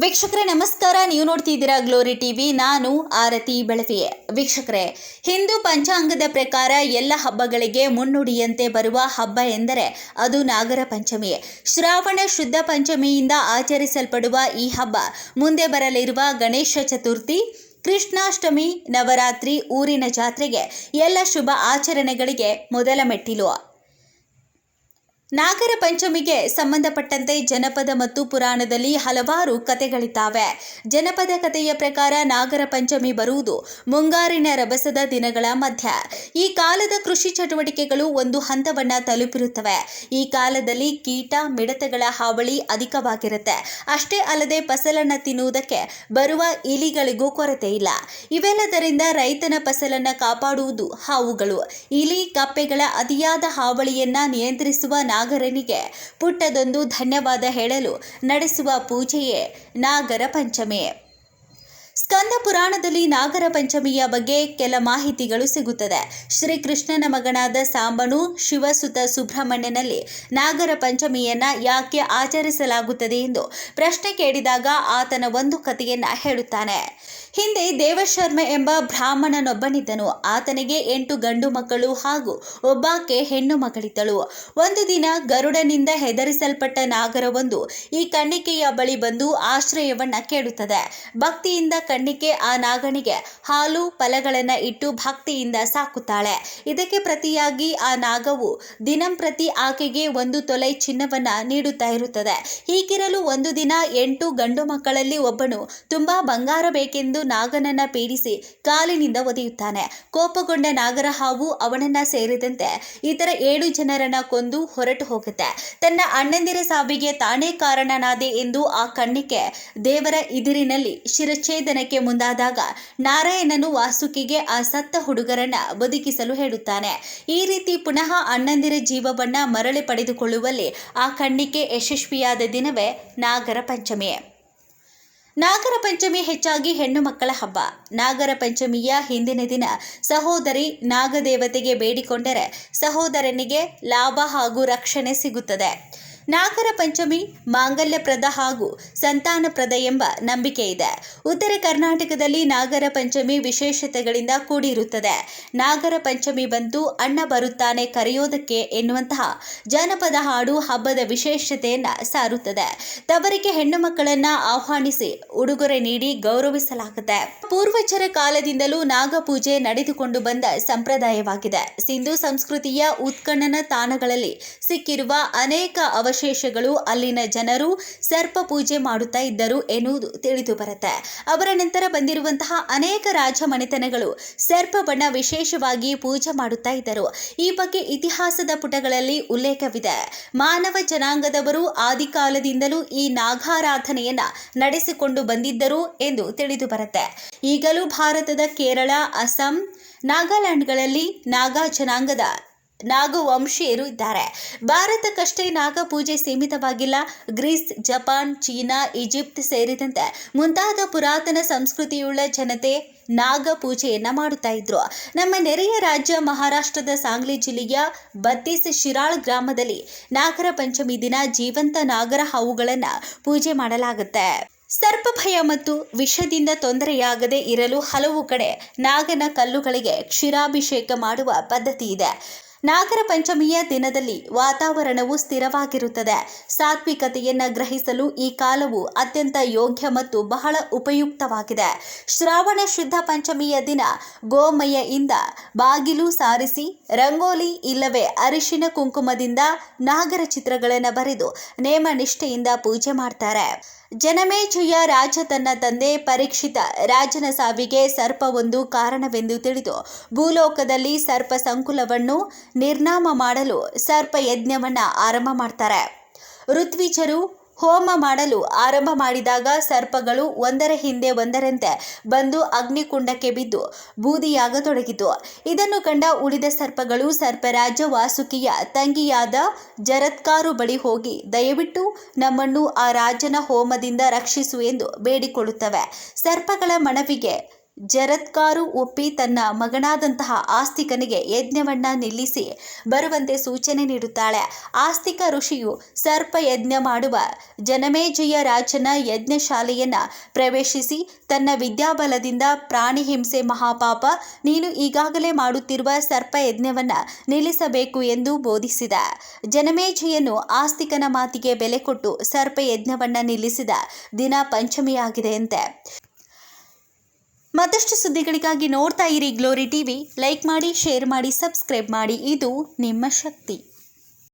ವೀಕ್ಷಕರೇ, ನಮಸ್ಕಾರ. ನೀವು ನೋಡ್ತಿದ್ದೀರಾ ಗ್ಲೋರಿ ಟಿವಿ ನಾನು ಆರತಿ ಬೆಳವಿ. ವೀಕ್ಷಕರೇ, ಹಿಂದೂ ಪಂಚಾಂಗದ ಪ್ರಕಾರ ಎಲ್ಲ ಹಬ್ಬಗಳಿಗೆ ಮುನ್ನುಡಿಯಂತೆ ಬರುವ ಹಬ್ಬ ಎಂದರೆ ಅದು ನಾಗರ ಪಂಚಮಿ. ಶ್ರಾವಣ ಶುದ್ಧ ಪಂಚಮಿಯಿಂದ ಆಚರಿಸಲ್ಪಡುವ ಈ ಹಬ್ಬ. ಮುಂದೆ ಬರಲಿರುವ ಗಣೇಶ ಚತುರ್ಥಿ, ಕೃಷ್ಣಾಷ್ಟಮಿ, ನವರಾತ್ರಿ, ಊರಿನ ಜಾತ್ರೆಗೆ ಎಲ್ಲ ಶುಭ ಆಚರಣೆಗಳಿಗೆ ಮೊದಲ ಮೆಟ್ಟಿಲು. ನಾಗರ ಪಂಚಮಿಗೆ ಸಂಬಂಧಪಟ್ಟಂತೆ ಜನಪದ ಮತ್ತು ಪುರಾಣದಲ್ಲಿ ಹಲವಾರು ಕಥೆಗಳಿದ್ದಾವೆ. ಜನಪದ ಕಥೆಯ ಪ್ರಕಾರ ನಾಗರ ಪಂಚಮಿ ಬರುವುದು ಮುಂಗಾರಿನ ರಭಸದ ದಿನಗಳ ಮಧ್ಯ. ಈ ಕಾಲದ ಕೃಷಿ ಚಟುವಟಿಕೆಗಳು ಒಂದು ಹಂತವನ್ನ ತಲುಪಿರುತ್ತವೆ. ಈ ಕಾಲದಲ್ಲಿ ಕೀಟ, ಮಿಡತೆಗಳ ಹಾವಳಿ ಅಧಿಕವಾಗಿರುತ್ತೆ. ಅಷ್ಟೇ ಅಲ್ಲದೆ ಫಸಲನ್ನು ತಿನ್ನುವುದಕ್ಕೆ ಬರುವ ಇಲಿಗಳಿಗೂ ಕೊರತೆ ಇಲ್ಲ. ಇವೆಲ್ಲದರಿಂದ ರೈತನ ಫಸಲನ್ನು ಕಾಪಾಡುವುದು ಹಾವುಗಳು. ಇಲಿ, ಕಪ್ಪೆಗಳ ಅತಿಯಾದ ಹಾವಳಿಯನ್ನ ನಿಯಂತ್ರಿಸುವ ನಾಗರನಿಗೆ ಪುಟ್ಟದೊಂದು ಧನ್ಯವಾದ ಹೇಳಲು ನಡೆಸುವ ಪೂಜೆಯೇ ನಾಗರ ಪಂಚಮಿ. ಸ್ಕಂದ ಪುರಾಣದಲ್ಲಿ ನಾಗರ ಪಂಚಮಿಯ ಬಗ್ಗೆ ಕೆಲ ಮಾಹಿತಿಗಳು ಸಿಗುತ್ತದೆ. ಶ್ರೀಕೃಷ್ಣನ ಮಗನಾದ ಸಾಂಬನು ಶಿವಸುತ ಸುಬ್ರಹ್ಮಣ್ಯನಲ್ಲಿ ನಾಗರ ಪಂಚಮಿಯನ್ನ ಯಾಕೆ ಆಚರಿಸಲಾಗುತ್ತದೆ ಎಂದು ಪ್ರಶ್ನೆ ಕೇಳಿದಾಗ ಆತನ ಒಂದು ಕಥೆಯನ್ನ ಹೇಳುತ್ತಾನೆ. ಹಿಂದೆ ದೇವಶರ್ಮ ಎಂಬ ಬ್ರಾಹ್ಮಣನೊಬ್ಬನಿದ್ದನು. ಆತನಿಗೆ ಎಂಟು ಗಂಡು ಮಕ್ಕಳು ಹಾಗೂ ಒಬ್ಬಾಕೆ ಹೆಣ್ಣು ಮಗಳಿದ್ದಳು. ಒಂದು ದಿನ ಗರುಡನಿಂದ ಹೆದರಿಸಲ್ಪಟ್ಟ ನಾಗರವೊಂದು ಈ ಕಣ್ಣಿಕೆಯ ಬಳಿ ಬಂದು ಆಶ್ರಯವನ್ನ ಕೇಳುತ್ತದೆ. ಭಕ್ತಿಯಿಂದ ಕಣ್ಣಿಕೆ ಆ ನಾಗನಿಗೆ ಹಾಲು ಫಲಗಳನ್ನು ಇಟ್ಟು ಭಕ್ತಿಯಿಂದ ಸಾಕುತ್ತಾಳೆ. ಇದಕ್ಕೆ ಪ್ರತಿಯಾಗಿ ಆ ನಾಗವು ದಿನಂಪ್ರತಿ ಆಕೆಗೆ ಒಂದು ತೊಲೆ ಚಿನ್ನವನ್ನ ನೀಡುತ್ತಾ ಇರುತ್ತದೆ. ಹೀಗಿರಲು ಒಂದು ದಿನ ಎಂಟು ಗಂಡು ಮಕ್ಕಳಲ್ಲಿ ಒಬ್ಬನು ತುಂಬಾ ಬಂಗಾರ ಬೇಕೆಂದು ನಾಗನನ್ನ ಪೀಡಿಸಿ ಕಾಲಿನಿಂದ ಒದೆಯುತ್ತಾನೆ. ಕೋಪಗೊಂಡ ನಾಗರ ಹಾವು ಅವನನ್ನ ಸೇರಿದಂತೆ ಇತರ ಏಳು ಜನರನ್ನ ಕೊಂದು ಹೊರಟು ಹೋಗುತ್ತೆ. ತನ್ನ ಅಣ್ಣಂದಿರ ಸಾವಿಗೆ ತಾನೇ ಕಾರಣನಾದೆ ಎಂದು ಆ ಕಣ್ಣಿಕೆ ದೇವರ ಇದಿರಿನಲ್ಲಿ ಶಿರಚ್ಛೇದನಕ್ಕೆ ಮುಂದಾದಾಗ ನಾರಾಯಣನು ವಾಸುಕಿಗೆ ಆ ಸತ್ತ ಹುಡುಗರನ್ನ ಬದುಕಿಸಲು ಹೇಳುತ್ತಾನೆ. ಈ ರೀತಿ ಪುನಃ ಅಣ್ಣಂದಿರ ಜೀವವನ್ನ ಮರಳಿ ಪಡೆದುಕೊಳ್ಳುವಲ್ಲಿ ಆ ಕಣ್ಣಿಕೆ ಯಶಸ್ವಿಯಾದ ದಿನವೇ ನಾಗರ ಪಂಚಮಿ. ನಾಗರ ಪಂಚಮಿ ಹೆಚ್ಚಾಗಿ ಹೆಣ್ಣು ಮಕ್ಕಳ ಹಬ್ಬ. ನಾಗರ ಪಂಚಮಿಯ ಹಿಂದಿನ ದಿನ ಸಹೋದರಿ ನಾಗದೇವತೆಗೆ ಬೇಡಿಕೊಂಡರೆ ಸಹೋದರನಿಗೆ ಲಾಭ ಹಾಗೂ ರಕ್ಷಣೆ ಸಿಗುತ್ತದೆ. ನಾಗರ ಪಂಚಮಿ ಮಾಂಗಲ್ಯಪ್ರದ ಹಾಗೂ ಸಂತಾನಪ್ರದ ಎಂಬ ನಂಬಿಕೆ ಇದೆ. ಉತ್ತರ ಕರ್ನಾಟಕದಲ್ಲಿ ನಾಗರ ಪಂಚಮಿ ವಿಶೇಷತೆಗಳಿಂದ ಕೂಡಿರುತ್ತದೆ. ನಾಗರ ಪಂಚಮಿ ಬಂತು ಅಣ್ಣ ಬರುತ್ತಾನೆ ಕರೆಯೋದಕ್ಕೆ ಎನ್ನುವಂತಹ ಜಾನಪದ ಹಾಡು ಹಬ್ಬದ ವಿಶೇಷತೆಯನ್ನ ಸಾರುತ್ತದೆ. ತವರಿಗೆ ಹೆಣ್ಣು ಮಕ್ಕಳನ್ನ ಆಹ್ವಾನಿಸಿ ಉಡುಗೊರೆ ನೀಡಿ ಗೌರವಿಸಲಾಗುತ್ತೆ. ಪೂರ್ವಜರ ಕಾಲದಿಂದಲೂ ನಾಗಪೂಜೆ ನಡೆದುಕೊಂಡು ಬಂದ ಸಂಪ್ರದಾಯವಾಗಿದೆ. ಸಿಂಧು ಸಂಸ್ಕೃತಿಯ ಉತ್ಖನನ ತಾಣಗಳಲ್ಲಿ ಸಿಕ್ಕಿರುವ ಅನೇಕ ಅವಶೇಷಗಳು ಅಲ್ಲಿನ ಜನರು ಸರ್ಪ ಪೂಜೆ ಮಾಡುತ್ತಾ ಇದ್ದರು ಎನ್ನುವುದು ತಿಳಿದು ಬರುತ್ತೆ. ಅವರ ನಂತರ ಬಂದಿರುವಂತಹ ಅನೇಕ ರಾಜ ಮನೆತನಗಳು ಸರ್ಪ ಬಣ್ಣ ವಿಶೇಷವಾಗಿ ಪೂಜೆ ಮಾಡುತ್ತಾ ಇದ್ದರು. ಈ ಬಗ್ಗೆ ಇತಿಹಾಸದ ಪುಟಗಳಲ್ಲಿ ಉಲ್ಲೇಖವಿದೆ. ಮಾನವ ಜನಾಂಗದವರು ಆದಿಕಾಲದಿಂದಲೂ ಈ ನಾಗಾರಾಧನೆಯನ್ನ ನಡೆಸಿಕೊಂಡು ಬಂದಿದ್ದರು ಎಂದು ತಿಳಿದು ಬರುತ್ತೆ. ಈಗಲೂ ಭಾರತದ ಕೇರಳ, ಅಸ್ಸಾಂ, ನಾಗಾಲ್ಯಾಂಡ್ಗಳಲ್ಲಿ ನಾಗಾ ಜನಾಂಗದ ನಾಗವಂಶೀಯರು ಇದ್ದಾರೆ. ಭಾರತಕ್ಕಷ್ಟೇ ನಾಗ ಪೂಜೆ ಸೀಮಿತವಾಗಿಲ್ಲ. ಗ್ರೀಸ್, ಜಪಾನ್, ಚೀನಾ, ಈಜಿಪ್ಟ್ ಸೇರಿದಂತೆ ಮುಂತಾದ ಪುರಾತನ ಸಂಸ್ಕೃತಿಯುಳ್ಳ ಜನತೆ ನಾಗ ಪೂಜೆಯನ್ನ ಮಾಡುತ್ತಾ ಇದ್ರು. ನಮ್ಮ ನೆರೆಯ ರಾಜ್ಯ ಮಹಾರಾಷ್ಟ್ರದ ಸಾಂಗ್ಲಿ ಜಿಲ್ಲೆಯ ಬತ್ತೀಸ್ ಶಿರಾಳ್ ಗ್ರಾಮದಲ್ಲಿ ನಾಗರ ಪಂಚಮಿ ದಿನ ಜೀವಂತ ನಾಗರ ಹಾವುಗಳನ್ನ ಪೂಜೆ ಮಾಡಲಾಗುತ್ತೆ. ಸರ್ಪ ಭಯ ಮತ್ತು ವಿಷದಿಂದ ತೊಂದರೆಯಾಗದೆ ಇರಲು ಹಲವು ಕಡೆ ನಾಗನ ಕಲ್ಲುಗಳಿಗೆ ಕ್ಷೀರಾಭಿಷೇಕ ಮಾಡುವ ಪದ್ಧತಿ ಇದೆ. ನಾಗರ ಪಂಚಮಿಯ ದಿನದಲ್ಲಿ ವಾತಾವರಣವು ಸ್ಥಿರವಾಗಿರುತ್ತದೆ. ಸಾತ್ವಿಕತೆಯನ್ನು ಗ್ರಹಿಸಲು ಈ ಕಾಲವು ಅತ್ಯಂತ ಯೋಗ್ಯ ಮತ್ತು ಬಹಳ ಉಪಯುಕ್ತವಾಗಿದೆ. ಶ್ರಾವಣ ಶುದ್ಧ ಪಂಚಮಿಯ ದಿನ ಗೋಮಯ್ಯಿಂದ ಬಾಗಿಲು ಸಾರಿಸಿ, ರಂಗೋಲಿ ಇಲ್ಲವೇ ಅರಿಶಿನ ಕುಂಕುಮದಿಂದ ನಾಗರ ಚಿತ್ರಗಳನ್ನು ಬರೆದು ನೇಮ ನಿಷ್ಠೆಯಿಂದ ಪೂಜೆ ಮಾಡ್ತಾರೆ. ಜನಮೇಜಯ ರಾಜ ತನ್ನ ತಂದೆ ಪರೀಕ್ಷಿತ ರಾಜನ ಸಾವಿಗೆ ಸರ್ಪ ಒಂದು ಕಾರಣವೆಂದು ತಿಳಿದು ಭೂಲೋಕದಲ್ಲಿ ಸರ್ಪ ಸಂಕುಲವನ್ನು ನಿರ್ನಾಮ ಮಾಡಲು ಸರ್ಪ ಯಜ್ಞವನ್ನ ಆರಂಭ ಮಾಡ್ತಾರೆ. ಋತ್ವಿಜರು ಹೋಮ ಮಾಡಲು ಆರಂಭ ಮಾಡಿದಾಗ ಸರ್ಪಗಳು ಒಂದರ ಹಿಂದೆ ಒಂದರಂತೆ ಬಂದು ಅಗ್ನಿಕುಂಡಕ್ಕೆ ಬಿದ್ದು ಬೂದಿಯಾಗತೊಡಗಿತು ಇದನ್ನು ಕಂಡ ಉಳಿದ ಸರ್ಪಗಳು ಸರ್ಪರಾಜ ವಾಸುಕಿಯ ತಂಗಿಯಾದ ಜರತ್ಕಾರು ಬಳಿ ಹೋಗಿ, ದಯವಿಟ್ಟು ನಮ್ಮನ್ನು ಆ ರಾಜನ ಹೋಮದಿಂದ ರಕ್ಷಿಸು ಎಂದು ಬೇಡಿಕೊಳ್ಳುತ್ತವೆ. ಸರ್ಪಗಳ ಮನವಿಗೆ ಜರತ್ಕಾರು ಒಪ್ಪಿ ತನ್ನ ಮಗನಾದಂತಹ ಆಸ್ತಿಕನಿಗೆ ಯಜ್ಞವನ್ನ ನಿಲ್ಲಿಸಿ ಬರುವಂತೆ ಸೂಚನೆ ನೀಡುತ್ತಾಳೆ. ಆಸ್ತಿಕ ಋಷಿಯು ಸರ್ಪ ಯಜ್ಞ ಮಾಡುವ ಜನಮೇಜಯ ರಾಜನ ಯಜ್ಞಶಾಲೆಯನ್ನ ಪ್ರವೇಶಿಸಿ ತನ್ನ ವಿದ್ಯಾಬಲದಿಂದ ಪ್ರಾಣಿ ಹಿಂಸೆ ಮಹಾಪಾಪ, ನೀನು ಈಗಾಗಲೇ ಮಾಡುತ್ತಿರುವ ಸರ್ಪ ಯಜ್ಞವನ್ನ ನಿಲ್ಲಿಸಬೇಕು ಎಂದು ಬೋಧಿಸಿದ. ಜನಮೇಜಯನು ಆಸ್ತಿಕನ ಮಾತಿಗೆ ಬೆಲೆ ಕೊಟ್ಟು ಸರ್ಪ ಯಜ್ಞವನ್ನ ನಿಲ್ಲಿಸಿದ ದಿನ ಪಂಚಮಿಯಾಗಿದೆಯಂತೆ. ಮತ್ತಷ್ಟು ಸುದ್ದಿಗಳಿಗಾಗಿ ನೋಡ್ತಾ ಇರಿ ಗ್ಲೋರಿ ಟಿವಿ ಲೈಕ್ ಮಾಡಿ ಶೇರ್ ಮಾಡಿ ಸಬ್ಸ್ಕ್ರೈಬ್ ಮಾಡಿ. ಇದು ನಿಮ್ಮ ಶಕ್ತಿ.